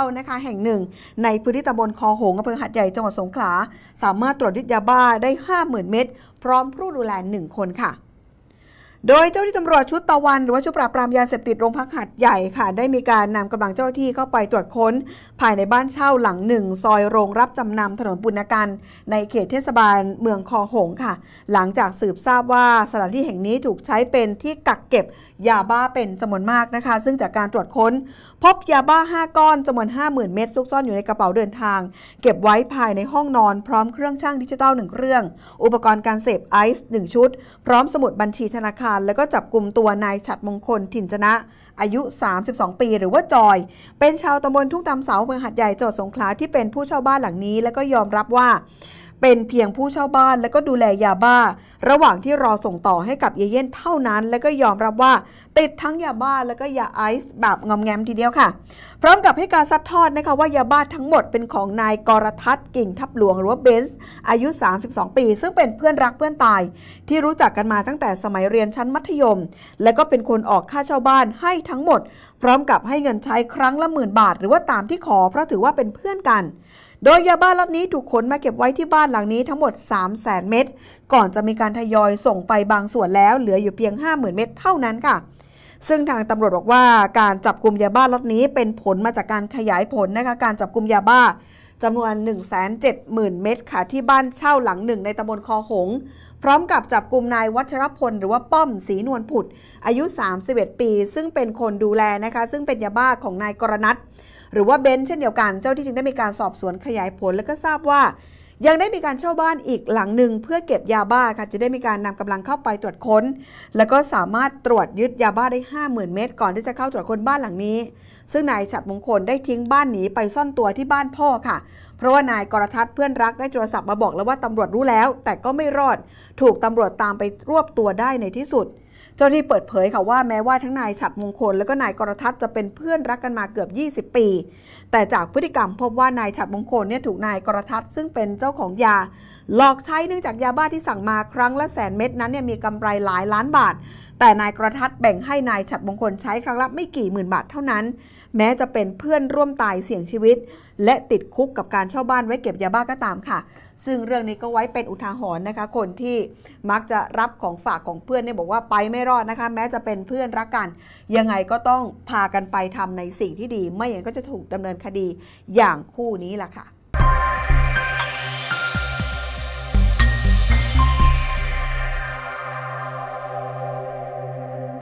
านะคะแห่งหนึ่ง ในพื้นที่ตำบลคอหงอำเภอหัดใหญ่จังหวัดสงขลา สามารถตรวจยึดยาบ้าได้ 50,000 เม็ดพร้อมผู้ดูแลหนึ่งคนค่ะ โดยเจ้าที่ตำรวจชุดตะวัน หรือว่าชุดปราบปรามยาเสพติดโรงพักหัดใหญ่ค่ะ ได้มีการนำกำลังเจ้าที่เข้าไปตรวจค้น ภายในบ้านเช่าหลังหนึ่งซอยโรงรับจำนำถนนปุณกัน ในเขตเทศบาลเมืองคอหงค่ะ หลังจากสืบทราบว่าสถานที่แห่งนี้ถูกใช้เป็นที่กักเก็บยาบ้าเป็นจำนวนมากนะคะ ซึ่งจากการตรวจค้น พบยาบ้า 5 ก้อนจำนวน 50,000 เม็ดซุกซ่อนอยู่ในกระเป๋าเดินทาง เก็บไว้ภายในห้องนอนพร้อมเครื่องช่างดิจิทัล1เครื่อง อุปกรณ์การเสพไอซ์1ชุด พร้อมสมุดบัญชีธนาคารแล้วก็จับกลุ่มตัวนายฉัดมงคลถิ่นจนะ อายุ 32 ปี หรือว่าจอย เป็นชาวตำบลทุ่งตำเสาเมืองหัดใหญ่จังหวัดสงขลาที่เป็นผู้เช่าบ้านหลังนี้ แล้วก็ยอมรับว่า เป็นเพียงผู้เช่าบ้านแล้วก็ดูแลยาบ้า ระหว่างที่รอส่งต่อให้กับเยเย่นเท่านั้น แล้วก็ยอมรับว่าติดทั้งยาบ้าแล้วก็ยาไอซ์แบบงอมแงมทีเดียวค่ะ พร้อมกับให้การซัดทอดนะคะว่ายาบ้าทั้งหมดเป็นของนายกรทัศน์กิ่งทับหลวงหรือว่าเบนซ์อายุ 32 ปี ซึ่งเป็นเพื่อนรักเพื่อนตาย ที่รู้จักกันมาตั้งแต่สมัยเรียนชั้นมัธยม และก็เป็นคนออกค่าเช่าบ้านให้ทั้งหมด พร้อมกับให้เงินใช้ครั้งละหมื่นบาท หรือว่าตามที่ขอเพราะถือว่าเป็นเพื่อนกัน โดยยาบ้าล็อตนี้ถูกขนมาเก็บไว้ที่บ้านหลังนี้ทั้งหมด 3 0 0แสนเม็ด ก่อนจะมีการทยอยส่งไปบางส่วนแล้วเหลืออยู่เพียง 50,000 เม็ดเท่านั้นค่ะ ซึ่งทางตำรวจบอกว่าการจับกลุ่มยาบ้าล็อตนี้เป็นผลมาจากการขยายผลนะคะ การจับกลุ่มยาบ้าจำนวน 170,000 เม็ดค่ะที่บ้านเช่าหลังหนึ่งในตำบลคอหง พร้อมกับจับกลุ่มนายวัชรพล หรือว่าป้อมศรีนวลผุด อายุ 31 ปี ซึ่งเป็นคนดูแลนะคะ ซึ่งเป็นยาบ้าของนายกรณัท หรือว่าเบนซ์เช่นเดียวกัน เจ้าที่จึงได้มีการสอบสวนขยายผลแล้วก็ทราบว่า ยังได้มีการเช่าบ้านอีกหลังหนึ่งเพื่อเก็บยาบ้าค่ะจะได้มีการนำกำลังเข้าไปตรวจค้น แล้วก็สามารถตรวจยึดยาบ้าได้ 50,000 เม็ดก่อนที่จะเข้าตรวจค้นบ้านหลังนี้ ซึ่งนายฉัดมงคลได้ทิ้งบ้านหนีไปซ่อนตัวที่บ้านพ่อค่ะเพราะว่านายกรทัศน์เพื่อนรักได้โทรศัพท์มาบอกแล้วว่าตำรวจรู้แล้ว แต่ก็ไม่รอด ถูกตำรวจตามไปรวบตัวได้ในที่สุด จ้าที่เปิดเผยค่ะว่าแม้ว่าทั้งนายฉัดมงคล และก็นายกรทัศน์จะเป็นเพื่อนรักกันมาเกือบ 20 ปี แต่จากพฤติกรรมพบว่านายฉัดมงคลเนี่ยถูกนายกรทัศน์ซึ่งเป็นเจ้าของยา หลอกใช้เนื่องจากยาบ้าที่สั่งมาครั้งละแสนเม็ดนั้นเนี่ยมีกำไรหลายล้านบาท แต่นายกระทัดแบ่งให้นายฉัดมงคลใช้ครั้งละไม่กี่หมื่นบาทเท่านั้น แม้จะเป็นเพื่อนร่วมตายเสี่ยงชีวิต และติดคุกกับการเช่าบ้านไว้เก็บยาบ้าก็ตามค่ะ ซึ่งเรื่องนี้ก็ไว้เป็นอุทาหรณ์นะคะ คนที่มักจะรับของฝากของเพื่อนเนี่ยบอกว่าไปไม่รอดนะคะ แม้จะเป็นเพื่อนรักกัน ยังไงก็ต้องพากันไปทำในสิ่งที่ดี ไม่อย่างนั้นก็จะถูกดำเนินคดีอย่างคู่นี้แหละค่ะ